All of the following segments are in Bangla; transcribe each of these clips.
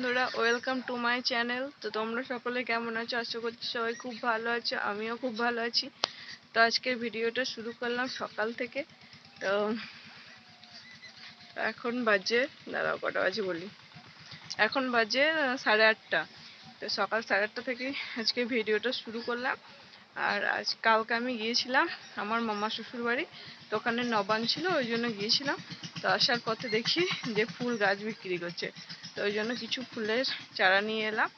বন্ধুরা ওয়েলকাম টু মাই চ্যানেল তো তোমরা সকলে কেমন আছো? আশা করছি সবাই খুব ভালো আছো, আমিও খুব ভালো আছি। তো আজকের ভিডিওটা শুরু করলাম সকাল থেকে। তো এখন বাজে, দাঁড়াও কটা বাজে বলি। এখন বাজে সাড়ে আটটা। তো সকাল সাড়ে আটটা থেকে আজকে ভিডিওটা শুরু করলাম। আর আজ কালকে আমি গিয়েছিলাম আমার মামা শ্বশুর বাড়ি ওখানে নবান ছিল, ওই জন্য গিয়েছিলাম। তো আসার পথে দেখি যে ফুল গাছ বিক্রি করছে, তো ওই জন্য কিছু ফুলের চারা নিয়ে এলাম।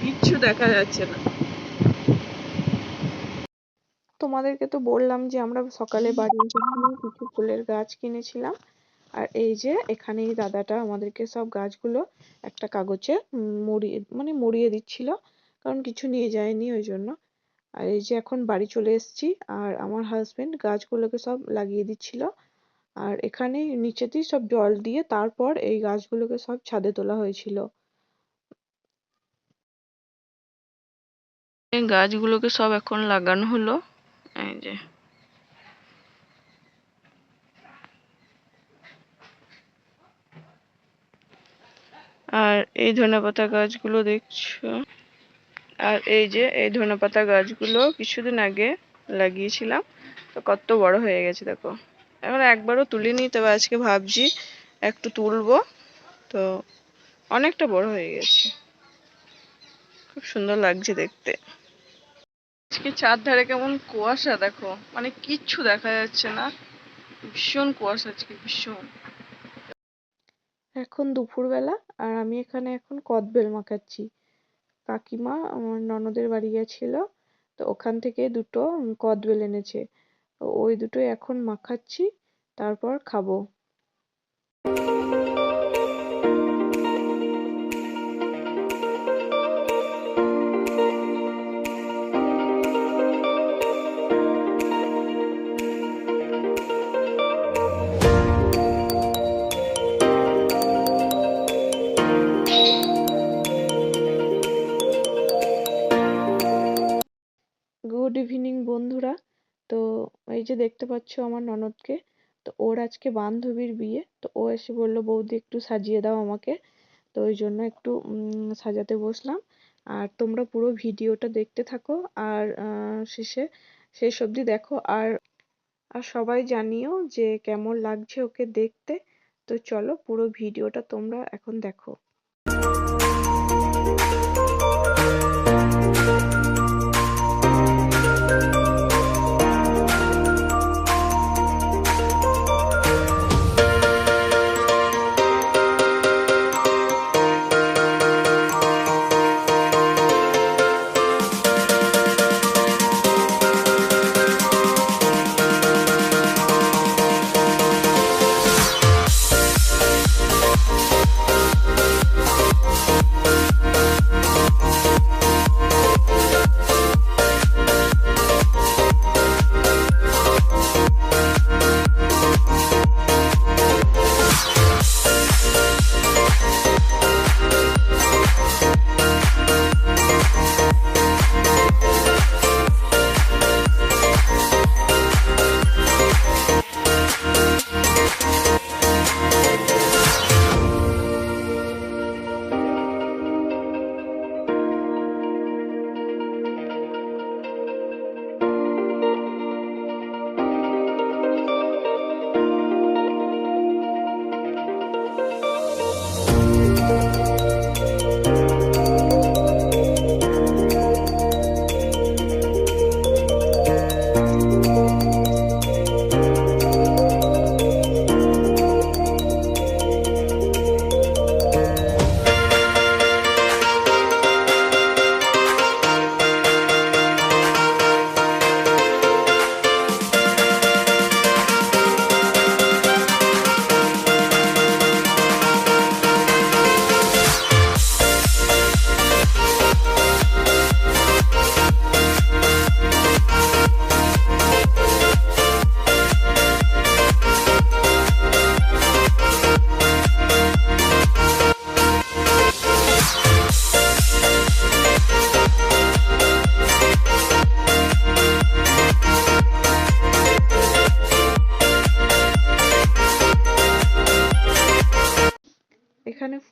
কিচ্ছু দেখা যাচ্ছে না। তোমাদেরকে তো বললাম যে আমরা সকালে বাড়ি এসেছিলাম কিছু ফুলের গাছ কিনেছিলাম। আর এই যে এখানে এই দাদাটা আমাদেরকে সব গাছগুলো একটা কাগজে মুড়িয়ে মানে মুড়িয়ে দিচ্ছিল। কারণ কিছু নিয়ে যায়নি ওই জন্য। আর এই যে এখন বাড়ি চলে এসেছি আর আমার হাজবেন্ড গাছগুলোকে সব লাগিয়ে দিচ্ছিল। আর এখানে নিচেতেই সব জল দিয়ে তারপর এই গাছগুলোকে সব ছাদে তোলা হয়েছিল। গাছগুলোকে সব এখন লাগানো হলো। এই আর এই ধনেপাতা গাছগুলো দেখছ? আর এই যে, এই ধনেপাতা গাছগুলো কিছুদিন আগে লাগিয়েছিলাম। তো কত বড় হয়ে গেছে, দেখো। এখন একবারও তুলিনি তবে আজকে ভাবছি একটু তুলবো। তো অনেকটা বড় হয়ে গেছে। খুব সুন্দর লাগছে দেখতে। আজকে চার ধারে কেমন কুয়াশা দেখো। মানে কিচ্ছু দেখা যাচ্ছে না। ভীষণ কুয়াশা আজকে, ভীষণ। এখন দুপুরবেলা আর আমি এখানে এখন কদবেল মাখাচ্ছি। কাকিমা আমার ননদের বাড়ি গেছিল, তো ওখান থেকে দুটো কদবেল এনেছে। ওই দুটোই এখন মাখাচ্ছি, তারপর খাব। গুড ইভিনিং বন্ধুরা। তো এই যে দেখতে পাচ্ছ আমার ননদকে, তো ওর আজকে বান্ধবীর বিয়ে, তো ও এসে বলল, বৌদি, একটু সাজিয়ে দাও আমাকে। তো ওই জন্য একটু সাজাতে বসলাম। আর তোমরা পুরো ভিডিওটা দেখতে থাকো, আর শেষে, শেষ অবধি দেখো। আর আর সবাই জানিও যে কেমন লাগছে ওকে দেখতে। তো চলো পুরো ভিডিওটা তোমরা এখন দেখো।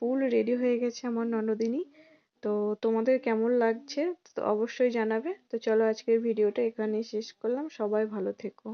ফুল রেডি হয়ে গেছে আমার ননদিনী। তো তোমাদের কেমন লাগছে? তো অবশ্যই জানাবে। তো চলো আজকের ভিডিওটা এখানেই শেষ করলাম। সবাই ভালো থেকো।